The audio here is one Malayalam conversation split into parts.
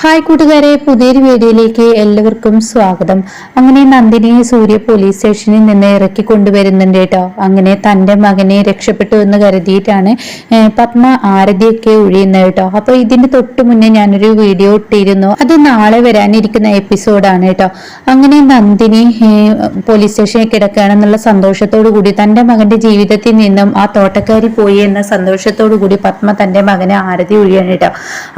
ഹായ് കൂട്ടുകാരെ പുതിയൊരു വീഡിയോയിലേക്ക് എല്ലാവർക്കും സ്വാഗതം. അങ്ങനെ നന്ദിനിയെ സൂര്യ പോലീസ് സ്റ്റേഷനിൽ നിന്ന് ഇറക്കി കൊണ്ടുവരുന്നുണ്ട് കേട്ടോ അങ്ങനെ തന്റെ മകനെ രക്ഷപ്പെട്ടു എന്ന് കരുതിയിട്ടാണ് പത്മ ആരതിയൊക്കെ ഒഴിയുന്നത് കേട്ടോ അപ്പോൾ ഇതിന്റെ തൊട്ട് മുന്നേ ഞാനൊരു വീഡിയോ ഇട്ടിരുന്നു. അത് നാളെ വരാനിരിക്കുന്ന എപ്പിസോഡാണ് കേട്ടോ അങ്ങനെ നന്ദിനി പോലീസ് സ്റ്റേഷനിൽ കിടക്കുകയാണെന്നുള്ള സന്തോഷത്തോടു കൂടി തന്റെ മകന്റെ ജീവിതത്തിൽ നിന്നും ആ തോട്ടക്കാരി പോയി എന്ന സന്തോഷത്തോടു കൂടി പത്മ തന്റെ മകനെ ആരതി ഒഴിയാണ് കേട്ടോ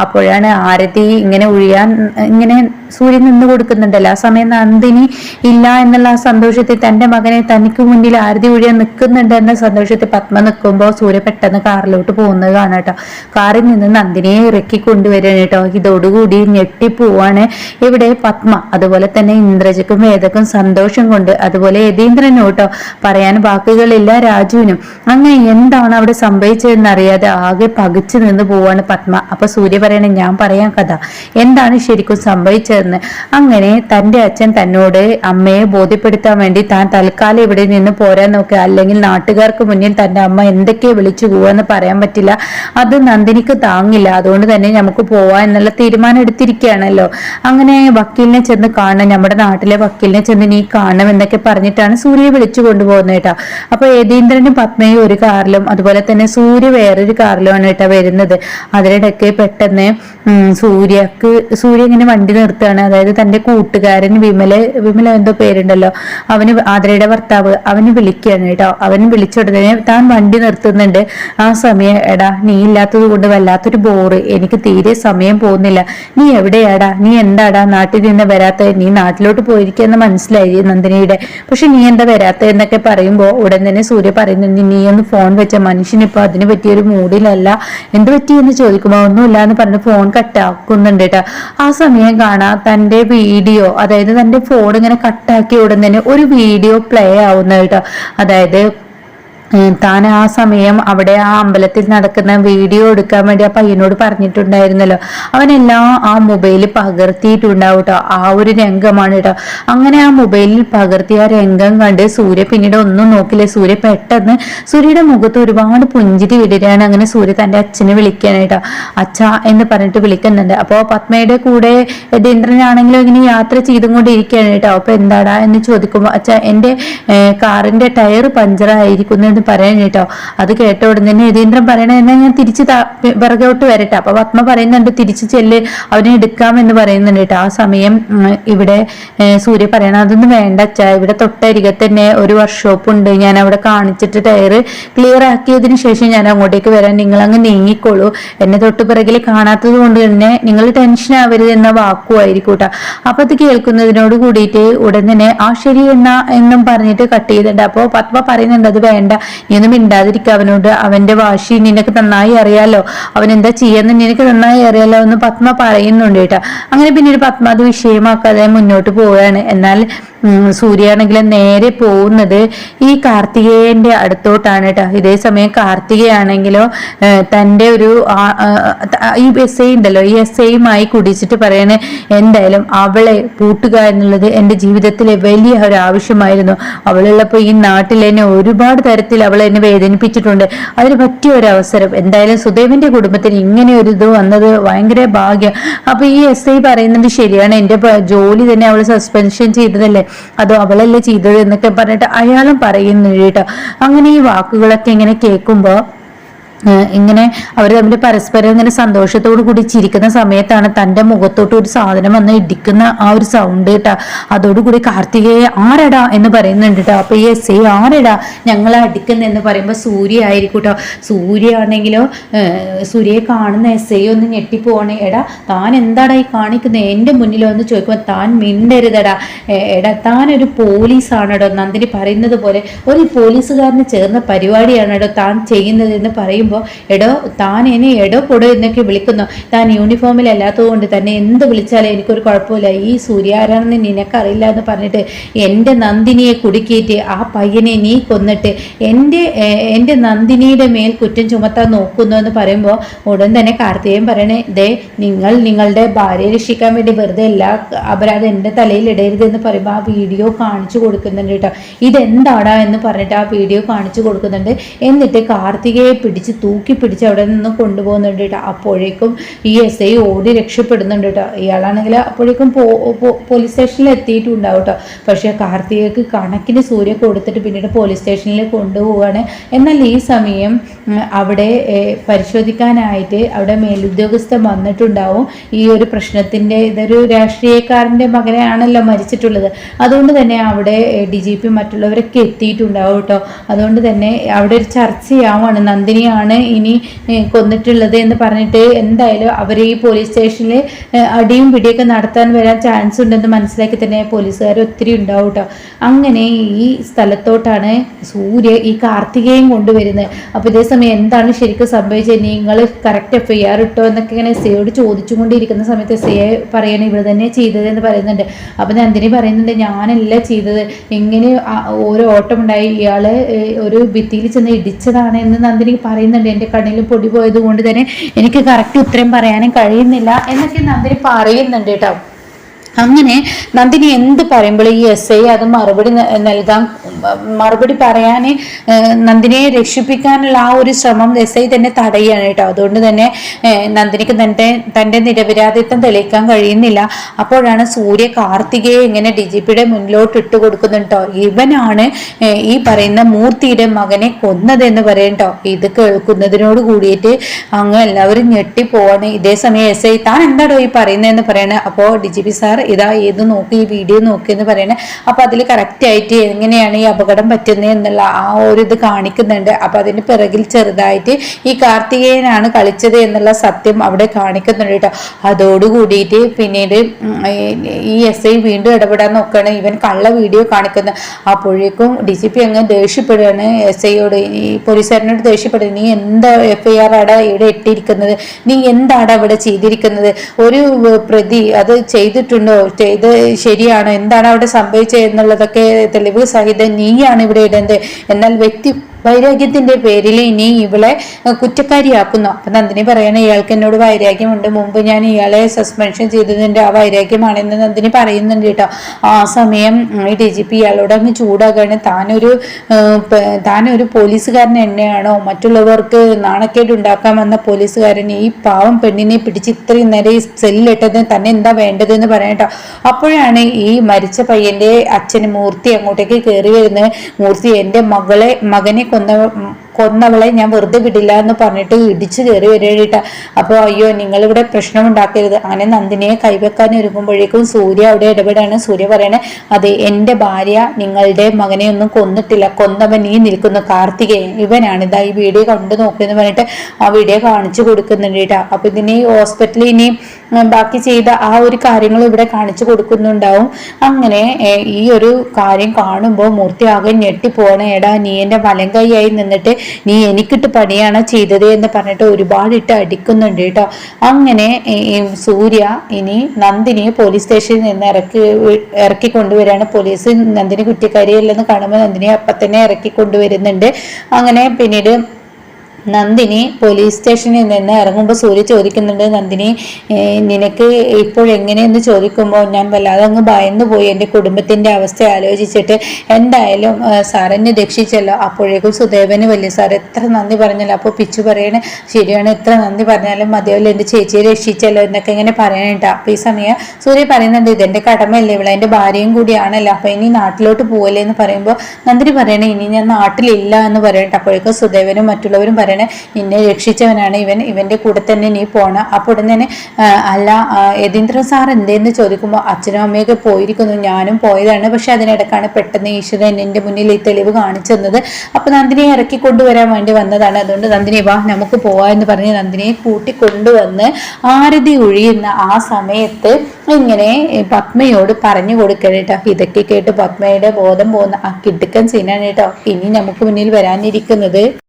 അപ്പോഴാണ് ആരതി ഇങ്ങനെ ഒഴിയാൻ ഇങ്ങനെ സൂര്യൻ നിന്ന് കൊടുക്കുന്നുണ്ടല്ലോ. ആ സമയം നന്ദിനി ഇല്ല എന്നുള്ള ആ സന്തോഷത്തിൽ തന്റെ മകനെ തനിക്ക് മുന്നിൽ ആരതി ഒഴിയാൻ നിൽക്കുന്നുണ്ട് എന്ന സന്തോഷത്തിൽ പത്മ നിൽക്കുമ്പോൾ സൂര്യ പെട്ടെന്ന് കാറിലോട്ട് പോകുന്നത് കാണാം കേട്ടോ. കാറിൽ നിന്ന് നന്ദിനിയെ ഇറക്കി കൊണ്ടുവരാണ് കേട്ടോ. ഇതോടുകൂടി ഞെട്ടിപ്പോവാണ് ഇവിടെ പത്മ. അതുപോലെ തന്നെ ഇന്ദ്രജക്കും വേദക്കും സന്തോഷം കൊണ്ട് അതുപോലെ യതീന്ദ്രനും കേട്ടോ. പറയാൻ വാക്കുകളില്ല രാജുവിനും. അങ്ങനെ എന്താണ് അവിടെ സംഭവിച്ചതെന്ന് അറിയാതെ ആകെ പകിച്ചു നിന്ന് പോവാണ് പത്മ. അപ്പൊ സൂര്യ പറയണേ ഞാൻ പറയാം കഥ. എന്താണ് ശരിക്കും സംഭവിച്ചതെന്ന്. അങ്ങനെ തന്റെ അച്ഛൻ തന്നോട് അമ്മയെ ബോധ്യപ്പെടുത്താൻ വേണ്ടി താൻ തൽക്കാലം ഇവിടെ നിന്ന് പോരാൻ നോക്കുക അല്ലെങ്കിൽ നാട്ടുകാർക്ക് മുന്നിൽ തന്റെ അമ്മ എന്തൊക്കെ വിളിച്ചു പോവാന്ന് പറയാൻ പറ്റില്ല. അത് നന്ദിനിക്ക് താങ്ങില്ല. അതുകൊണ്ട് തന്നെ നമുക്ക് പോവാ എന്നുള്ള തീരുമാനം എടുത്തിരിക്കുകയാണല്ലോ. അങ്ങനെ വക്കീലിനെ ചെന്ന് കാണണം. നമ്മുടെ നാട്ടിലെ വക്കീലിനെ ചെന്ന് നീ കാണണം എന്നൊക്കെ പറഞ്ഞിട്ടാണ് സൂര്യയെ വിളിച്ചു കൊണ്ടുപോകുന്നത് കേട്ടോ. അപ്പൊ യതീന്ദ്രനും പത്മയും ഒരു കാറിലും അതുപോലെ തന്നെ സൂര്യ വേറൊരു കാറിലുമാണ് കേട്ടോ വരുന്നത്. അതിനിടയ്ക്ക് പെട്ടെന്ന് സൂര്യക്ക് സൂര്യ ഇങ്ങനെ വണ്ടി നിർത്തുകയാണ്. അതായത് തന്റെ കൂട്ടുകാരൻ വിമല വിമല എന്തോ പേരുണ്ടല്ലോ. അവന് ആതിരയുടെ ഭർത്താവ് അവന് വിളിക്കുകയാണ് കേട്ടോ. അവന് വിളിച്ചുടനെ താൻ വണ്ടി നിർത്തുന്നുണ്ട്. ആ സമയം എടാ നീ ഇല്ലാത്തത് കൊണ്ട് വല്ലാത്തൊരു ബോറ് എനിക്ക് തീരെ സമയം പോകുന്നില്ല. നീ എവിടെയാടാ? നീ എന്താടാ? നാട്ടിൽ നിന്ന് വരാത്ത നീ നാട്ടിലോട്ട് പോയിരിക്കുന്ന മനസ്സിലായി നന്ദിനിയുടെ. പക്ഷെ നീ എന്താ വരാത്ത എന്നൊക്കെ പറയുമ്പോ ഉടൻ തന്നെ സൂര്യ പറയുന്നുണ്ട് നീ ഒന്ന് ഫോൺ വെച്ച. മനുഷ്യനിപ്പോ അതിനെ പറ്റിയൊരു മൂഡിലല്ല എന്ത് പറ്റി എന്ന് ചോദിക്കുമ്പോ ഒന്നുമില്ല എന്ന് പറഞ്ഞ് ഫോൺ കട്ടാക്കുന്നുണ്ട് കേട്ടോ. ആ സമയം കാണാൻ തന്റെ വീഡിയോ അതായത് തന്റെ ഫോൺ ഇങ്ങനെ കട്ടാക്കി ഉടൻ തന്നെ ഒരു വീഡിയോ പ്ലേ ആവുന്ന കേട്ടോ അതായത് താൻ ആ സമയം അവിടെ ആ അമ്പലത്തിൽ നടക്കുന്ന വീഡിയോ എടുക്കാൻ വേണ്ടി ആ പയ്യനോട് പറഞ്ഞിട്ടുണ്ടായിരുന്നല്ലോ. അവനെല്ലാം ആ മൊബൈലിൽ പകർത്തിയിട്ടുണ്ടാവും കേട്ടോ ആ ഒരു രംഗമാണ് കേട്ടോ. അങ്ങനെ ആ മൊബൈലിൽ പകർത്തിയ ആ രംഗം കണ്ട് സൂര്യ പിന്നീട് ഒന്നും നോക്കില്ല. സൂര്യ പെട്ടെന്ന് സൂര്യയുടെ മുഖത്ത് ഒരുപാട് പുഞ്ചിരി വിടരാണ്. അങ്ങനെ സൂര്യ തന്റെ അച്ഛനെ വിളിക്കാനായിട്ടോ അച്ഛ എന്ന് പറഞ്ഞിട്ട് വിളിക്കുന്നുണ്ട്. അപ്പോൾ പത്മയുടെ കൂടെ യതീന്ദ്രനാണെങ്കിലും ഇങ്ങനെ യാത്ര ചെയ്തും കൊണ്ടിരിക്കുകയാണ് കേട്ടോ. അപ്പോൾ എന്താടാ എന്ന് ചോദിക്കുമ്പോൾ അച്ഛ എന്റെ കാറിന്റെ ടയർ പഞ്ചറായിരിക്കുന്നു പറയാൻ കേട്ടോ. അത് കേട്ട ഉടൻ തന്നെ യതീന്ദ്രൻ പറയണ ഞാൻ തിരിച്ച് പിറകോട്ട് വരട്ടെ. അപ്പൊ പത്മ പറയുന്നുണ്ട് തിരിച്ചു ചെല്ല് അവനെ എടുക്കാം എന്ന് പറയുന്നുണ്ട് കേട്ടോ. ആ സമയം ഇവിടെ സൂര്യ പറയണ അതൊന്നും വേണ്ട അച്ഛാ. ഇവിടെ തൊട്ടരികെ തന്നെ ഒരു വർക്ക്ഷോപ്പ് ഉണ്ട്. ഞാൻ അവിടെ കാണിച്ചിട്ട് ടയർ ക്ലിയർ ആക്കിയതിന് ശേഷം ഞാൻ അങ്ങോട്ടേക്ക് വരാൻ നിങ്ങൾ അങ്ങ് നീങ്ങിക്കോളൂ. എന്നെ തൊട്ട് പിറകിൽ കാണാത്തത് കൊണ്ട് തന്നെ നിങ്ങൾ ടെൻഷൻ ആവരുത് എന്ന വാക്കുമായിരിക്കും കേട്ടോ. അപ്പൊ അത് കേൾക്കുന്നതിനോട് കൂടിയിട്ട് ഉടൻ തന്നെ ആ ശരി എന്നാ എന്നും പറഞ്ഞിട്ട് കട്ട് ചെയ്തിട്ടുണ്ട്. അപ്പൊ പത്മ പറയുന്നുണ്ട് അത് വേണ്ട. നീ ഒന്നും മിണ്ടാതിരിക്കുക അവനോട് അവന്റെ വാശി നിനക്ക് നന്നായി അറിയാലോ. അവൻ എന്താ ചെയ്യാന്ന് നിനക്ക് നന്നായി അറിയാലോ എന്ന് പത്മ പറയുന്നുണ്ട് കേട്ടോ. അങ്ങനെ പിന്നീട് പത്മ അത് വിഷയമാക്കാതെ മുന്നോട്ട് പോവുകയാണ്. എന്നാൽ സൂര്യാണെങ്കിൽ നേരെ പോകുന്നത് ഈ കാർത്തികേയന്റെ അടുത്തോട്ടാണ് കേട്ടോ. ഇതേ സമയം കാർത്തികയാണെങ്കിലോ തന്റെ ഒരു ഈ എസ് ഐ ഉണ്ടല്ലോ. ഈ എസ് ഐയുമായി കുടിച്ചിട്ട് പറയണേ എന്തായാലും അവളെ പൂട്ടുക എന്നുള്ളത് എന്റെ ജീവിതത്തിലെ വലിയ ഒരു ആവശ്യമായിരുന്നു. അവളുള്ളപ്പോൾ ഈ നാട്ടിൽ എന്നെ ഒരുപാട് തരത്തിൽ അവൾ എന്നെ വേദനിപ്പിച്ചിട്ടുണ്ട്. അതിന് പറ്റിയ ഒരു അവസരം. എന്തായാലും സുദേവിന്റെ കുടുംബത്തിന് ഇങ്ങനെ ഒരു ഇത് വന്നത് ഭയങ്കര ഭാഗ്യം. അപ്പൊ ഈ എസ് ഐ പറയുന്നത് ശരിയാണ്. എന്റെ ജോലി തന്നെ അവൾ സസ്പെൻഷൻ ചെയ്തതല്ലേ? അതോ അവളല്ലേ ചെയ്തത് എന്നൊക്കെ പറഞ്ഞിട്ട് അയാളും പറയുന്നു കേട്ടോ. അങ്ങനെ ഈ വാക്കുകളൊക്കെ ഇങ്ങനെ കേൾക്കുമ്പോ ഇങ്ങനെ അവർ തമ്മിൽ പരസ്പരം ഇങ്ങനെ സന്തോഷത്തോടു കൂടി ചിരിക്കുന്ന സമയത്താണ് തന്റെ മുഖത്തോട്ട് ഒരു സാധനം വന്ന് ഇടിക്കുന്ന ആ ഒരു സൗണ്ട് കേട്ടാ. അതോടുകൂടി കാർത്തികയെ ആരടാ എന്ന് പറയുന്നുണ്ട് കേട്ടോ. അപ്പൊ ഈ എസ് ഐ ആരടാ ഞങ്ങളെ അടിക്കുന്ന എന്ന് പറയുമ്പോൾ സൂര്യ ആയിരിക്കും കേട്ടോ. സൂര്യ ആണെങ്കിലോ സൂര്യയെ കാണുന്ന എസ് ഐ ഒന്ന് ഞെട്ടിപ്പോണേ എടാ താൻ എന്താടാ ഈ കാണിക്കുന്നത് എന്റെ മുന്നിൽ വന്ന് ചോദിക്കുമ്പോൾ താൻ മിണ്ടരുതടാ. എടാ താൻ ഒരു പോലീസാണെടോ. നന്ദിനി പറയുന്നത് പോലെ ഒരു പോലീസുകാരന് ചേർന്ന പരിപാടിയാണെടോ താൻ ചെയ്യുന്നത് എന്ന് പറയുമ്പോൾ എടോ താൻ എന്നെ എടോ പൊടോ എന്നൊക്കെ വിളിക്കുന്നു. താൻ യൂണിഫോമിലല്ലാത്തത് കൊണ്ട് തന്നെ എന്ത് വിളിച്ചാലും എനിക്കൊരു കുഴപ്പമില്ല. ഈ സൂര്യാരാണെന്ന് നിനക്കറിയില്ല എന്ന് പറഞ്ഞിട്ട് എന്റെ നന്ദിനിയെ കുടുക്കിയിട്ട് ആ പയ്യനെ നീ കൊന്നിട്ട് എന്റെ എന്റെ നന്ദിനിയുടെ മേൽ കുറ്റം ചുമത്താൻ നോക്കുന്നു എന്ന് പറയുമ്പോൾ ഉടൻ തന്നെ കാർത്തികയും പറയണേ ദേ നിങ്ങൾ നിങ്ങളുടെ ഭാര്യയെ രക്ഷിക്കാൻ വേണ്ടി വെറുതെ എല്ലാ അപരാധം എന്റെ തലയിൽ ഇടരുത് എന്ന് പറയുമ്പോൾ ആ വീഡിയോ കാണിച്ചു കൊടുക്കുന്നുണ്ട് കേട്ടോ. ഇതെന്താടാ എന്ന് പറഞ്ഞിട്ട് ആ വീഡിയോ കാണിച്ചു കൊടുക്കുന്നുണ്ട്. എന്നിട്ട് കാർത്തികയെ പിടിച്ച് തൂക്കി പിടിച്ച് അവിടെ നിന്ന് കൊണ്ടുപോകുന്നുണ്ട് കേട്ടോ. അപ്പോഴേക്കും ഈ എസ് ഐ ഓടി രക്ഷപ്പെടുന്നുണ്ട് കേട്ടോ. ഇയാളാണെങ്കിൽ അപ്പോഴേക്കും പോലീസ് സ്റ്റേഷനിൽ എത്തിയിട്ടുണ്ടാവും കേട്ടോ. പക്ഷേ കാർത്തികക്ക് കണക്കിന് സൂര്യ കൊടുത്തിട്ട് പിന്നീട് പോലീസ് സ്റ്റേഷനിൽ കൊണ്ടുപോവുകയാണ്. എന്നാൽ ഈ സമയം അവിടെ പരിശോധിക്കാനായിട്ട് അവിടെ മേലുദ്യോഗസ്ഥൻ വന്നിട്ടുണ്ടാവും. ഈ ഒരു പ്രശ്നത്തിന്റെ ഇതൊരു രാഷ്ട്രീയക്കാരന്റെ മകനെയാണല്ലോ മരിച്ചിട്ടുള്ളത്. അതുകൊണ്ട് തന്നെ അവിടെ ഡി ജി പി മറ്റുള്ളവരൊക്കെ എത്തിയിട്ടുണ്ടാവും കേട്ടോ. അതുകൊണ്ട് തന്നെ അവിടെ ഒരു ചർച്ചയാവാണ്. നന്ദിനിയാണ് ഇനി ഏഹ്, കൊന്നിട്ടുള്ളത് എന്ന് പറഞ്ഞിട്ട് എന്തായാലും അവർ ഈ പോലീസ് സ്റ്റേഷനിൽ അടിയും പിടിയൊക്കെ നടത്താൻ വരാൻ ചാൻസ് ഉണ്ടെന്ന് മനസ്സിലാക്കി തന്നെ പോലീസുകാർ ഒത്തിരി ഉണ്ടാവും കേട്ടോ അങ്ങനെ ഈ സ്ഥലത്തോട്ടാണ് സൂര്യ ഈ കാർത്തികയും കൊണ്ടുവരുന്നത്. അപ്പോൾ ഇതേ സമയം എന്താണ് ശരിക്കും സംഭവിച്ചത്? നിങ്ങൾ കറക്റ്റ് എഫ് ഐ ആർ ഇട്ടോ എന്നൊക്കെ ഇങ്ങനെ സിയോട് ചോദിച്ചുകൊണ്ടിരിക്കുന്ന സമയത്ത് എസ് ഐ പറയണം ഇവിടെ തന്നെ ചെയ്തത് എന്ന് പറയുന്നുണ്ട്. അപ്പം നന്ദിനി പറയുന്നുണ്ട് ഞാനല്ല ചെയ്തത്. എങ്ങനെ ഓരോ ഓട്ടം ഉണ്ടായി ഇയാൾ ഒരു ഭിത്തിയിൽ ചെന്ന് ഇടിച്ചതാണ് എന്ന് നന്ദിനി പറയുന്നുണ്ട്. എന്റെ കണ്ണിൽ പൊടി പോയത് കൊണ്ട് തന്നെ എനിക്ക് കറക്റ്റ് ഉത്തരം പറയാനും കഴിയുന്നില്ല എന്നൊക്കെ നന്ദിനി പറയുന്നുണ്ട് കേട്ടോ. അങ്ങനെ നന്ദിനി എന്ത് പറയുമ്പോൾ ഈ എസ് ഐ അത് മറുപടി നൽകാൻ മറുപടി പറയാൻ നന്ദിനിയെ രക്ഷിപ്പിക്കാനുള്ള ആ ഒരു ശ്രമം എസ് ഐ തന്നെ തടയുകയാണ് കേട്ടോ. അതുകൊണ്ട് തന്നെ നന്ദിനിക്ക് തന്റെ തന്റെ നിരപരാധിത്വം തെളിയിക്കാൻ കഴിയുന്നില്ല. അപ്പോഴാണ് സൂര്യ കാർത്തികയെ ഇങ്ങനെ ഡി ജി പിയുടെ മുന്നിലോട്ട് ഇട്ട് കൊടുക്കുന്നുണ്ട് ഇവനാണ് ഈ പറയുന്ന മൂർത്തിയുടെ മകനെ കൊന്നതെന്ന് പറയണ്ടോ ഇത് കേൾക്കുന്നതിനോട് കൂടിയിട്ട് അങ്ങ് എല്ലാവരും ഞെട്ടിപ്പോവാണ്. ഇതേ സമയം എസ് ഐ താൻ എന്താടോ ഈ പറയുന്നതെന്ന് പറയണേ. അപ്പോൾ ഡി ജി പി സാർ ഇതാ ഏത് നോക്ക് ഈ വീഡിയോ നോക്ക് എന്ന് പറയണേ. അപ്പോൾ അതിൽ കറക്റ്റ് ആയിട്ട് എങ്ങനെയാണ് ഈ അപകടം പറ്റുന്നത് എന്നുള്ള ആ ഒരു ഇത് കാണിക്കുന്നുണ്ട്. അപ്പോൾ അതിന് പിറകിൽ ചെറുതായിട്ട് ഈ കാർത്തികേയനാണ് കളിച്ചത് എന്നുള്ള സത്യം അവിടെ കാണിക്കുന്നുണ്ട് കേട്ടോ. അതോടുകൂടിയിട്ട് പിന്നീട് ഈ- എസ് ഐ വീണ്ടും ഇടപെടാൻ നോക്കുകയാണ് ഇവൻ കള്ള വീഡിയോ കാണിക്കുന്നത് അപ്പോഴേക്കും ഡി ജി പി അങ്ങ് ദേഷ്യപ്പെടുകയാണ് എസ് ഐയോട് ഈ പോലീസുകാരനോട് ദേഷ്യപ്പെടുന്നത് നീ എന്താ എഫ് ഐ ആർ ആടാ ഇവിടെ ഇട്ടിരിക്കുന്നത്? നീ എന്താണ് അവിടെ ചെയ്തിരിക്കുന്നത്? ഒരു പ്രതി അത് ചെയ്തിട്ടുണ്ടോ ചെയ്ത് ശരിയാണോ? എന്താണ് അവിടെ സംഭവിച്ചത് എന്നുള്ളതൊക്കെ തെളിവ് സഹിതം നീയാണ് ഇവിടെ ഇടേണ്ടത്. എന്നാൽ വ്യക്തി വൈരാഗ്യത്തിന്റെ പേരിൽ ഇനി ഇവളെ കുറ്റക്കാരിയാക്കുന്നു. അപ്പൊ നന്ദിനി പറയണ ഇയാൾക്ക് എന്നോട് വൈരാഗ്യമുണ്ട്. മുമ്പ് ഞാൻ ഇയാളെ സസ്പെൻഷൻ ചെയ്തതിന്റെ ആ വൈരാഗ്യമാണെന്ന് നന്ദിനി പറയുന്നുണ്ട് കേട്ടോ. ആ സമയം ഈ ഡി ജി പി ഇയാളോട് അങ്ങ് ചൂടാകാണ്. താനൊരു താനൊരു പോലീസുകാരൻ എന്നെയാണോ മറ്റുള്ളവർക്ക് നാണക്കേട് ഉണ്ടാക്കാൻ വന്ന പോലീസുകാരൻ ഈ പാവം പെണ്ണിനെ പിടിച്ച് ഇത്രയും നേരം ഈ സെല്ലിട്ടത് തന്നെ എന്താ വേണ്ടതെന്ന് പറയട്ടോ അപ്പോഴാണ് ഈ മരിച്ച പയ്യന്റെ അച്ഛന് മൂർത്തി അങ്ങോട്ടേക്ക് കയറി വരുന്നത്. മൂർത്തി എന്റെ മകളെ മകനെ คนได้ കൊന്നവളെ ഞാൻ വെറുതെ വിടില്ല എന്ന് പറഞ്ഞിട്ട് ഇടിച്ചു കയറി വരേണ്ടിട്ട അപ്പോൾ അയ്യോ നിങ്ങൾ ഇവിടെ പ്രശ്നം ഉണ്ടാക്കരുത് അങ്ങനെ നന്ദിനിയെ കൈവെക്കാൻ ഒരുങ്ങുമ്പോഴേക്കും സൂര്യ അവിടെ ഇടപെടാണ്. സൂര്യ പറയണേ അതെ എന്റെ ഭാര്യ നിങ്ങളുടെ മകനെ ഒന്നും കൊന്നിട്ടില്ല. കൊന്നവൻ നീ നിൽക്കുന്ന. കാർത്തികേയൻ ഇവനാണ് ഇതാ ഈ വീഡിയോ കണ്ടു നോക്കിയെന്ന് പറഞ്ഞിട്ട് ആ വീഡിയോ കാണിച്ചു കൊടുക്കുന്നുണ്ട് അപ്പൊ ഇതിന് ഹോസ്പിറ്റലിൽ ഇനി ബാക്കി ചെയ്ത ആ ഒരു കാര്യങ്ങൾ ഇവിടെ കാണിച്ചു കൊടുക്കുന്നുണ്ടാവും. അങ്ങനെ ഈ ഒരു കാര്യം കാണുമ്പോൾ മൂർത്തി ആകെ നീ എന്റെ വലം കൈയായി നിന്നിട്ട് നീ എനിക്കിട്ട് പണിയാണ് ചെയ്തത് എന്ന് പറഞ്ഞിട്ട് ഒരുപാട് ഇട്ട് അടിക്കുന്നുണ്ട് കേട്ടോ. അങ്ങനെ സൂര്യ ഇനി നന്ദിനിയെ പോലീസ് സ്റ്റേഷനിൽ നിന്ന് ഇറക്കി ഇറക്കി കൊണ്ടുവരാണ് പോലീസ് നന്ദിനി കുറ്റക്കാരിയല്ലെന്ന് കാണുമ്പോൾ നന്ദിനിയെ അപ്പം തന്നെ ഇറക്കി കൊണ്ടുവരുന്നുണ്ട്. അങ്ങനെ പിന്നീട് നന്ദിനി പോലീസ് സ്റ്റേഷനിൽ നിന്ന് ഇറങ്ങുമ്പോൾ സൂര്യ ചോദിക്കുന്നുണ്ട് നന്ദിനി നിനക്ക് ഇപ്പോഴെങ്ങനെയെന്ന് ചോദിക്കുമ്പോൾ ഞാൻ വല്ലാതെ അങ്ങ് ഭയന്നു പോയി. എന്റെ കുടുംബത്തിന്റെ അവസ്ഥ ആലോചിച്ചിട്ട് എന്തായാലും സാറിനെ രക്ഷിച്ചല്ലോ. അപ്പോഴേക്കും സുദേവന് വലിയ സാർ എത്ര നന്ദി പറഞ്ഞല്ലോ. അപ്പോൾ പിച്ചു പറയണ ശരിയാണ് എത്ര നന്ദി പറഞ്ഞാലും മതിയല്ലോ എന്റെ ചേച്ചിയെ രക്ഷിച്ചല്ലോ എന്നൊക്കെ ഇങ്ങനെ പറയാനുണ്ട് അപ്പോൾ ഈ സമയം സൂര്യ പറയുന്നുണ്ട് ഇതെന്റെ കടമയല്ലേ. ഇവിടെ എന്റെ ഭാര്യയും കൂടിയാണല്ലോ അപ്പോൾ ഇനി നാട്ടിലോട്ട് പോവല്ലേ എന്ന് പറയുമ്പോൾ നന്ദിനി പറയണേ ഇനി ഞാൻ നാട്ടിലില്ല എന്ന് പറയട്ടെ അപ്പോഴേക്കും സുദേവനും മറ്റുള്ളവരും പറയണേ നിന്നെ രക്ഷിച്ചവനാണ് ഇവൻ ഇവന്റെ കൂടെ തന്നെ നീ പോണ. അപ്പോൾ ഉടൻ തന്നെ അല്ല യതീന്ദ്രൻ സാർ എന്തേന്ന് ചോദിക്കുമ്പോൾ അച്ഛനും അമ്മയൊക്കെ പോയിരിക്കുന്നു ഞാനും പോയതാണ് പക്ഷെ അതിനിടക്കാണ് പെട്ടെന്ന് ഈശ്വരൻ എന്റെ മുന്നിൽ ഈ തെളിവ് കാണിച്ചു തന്നത്. അപ്പോൾ നന്ദിനിയെ ഇറക്കി കൊണ്ടുവരാൻ വേണ്ടി വന്നതാണ്. അതുകൊണ്ട് നന്ദിനി വാ നമുക്ക് പോവാ എന്ന് പറഞ്ഞ് നന്ദിനിയെ കൂട്ടിക്കൊണ്ടുവന്ന് ആരതി ഒഴിയുന്ന ആ സമയത്ത് ഇങ്ങനെ പത്മയോട് പറഞ്ഞു കൊടുക്കണം കേട്ടോ ഇതൊക്കെ കേട്ട് പത്മയുടെ ബോധം പോകുന്ന ആ കിടുക്കൻ സീനാണ് കേട്ടോ ഇനി നമുക്ക് മുന്നിൽ വരാനിരിക്കുന്നത്.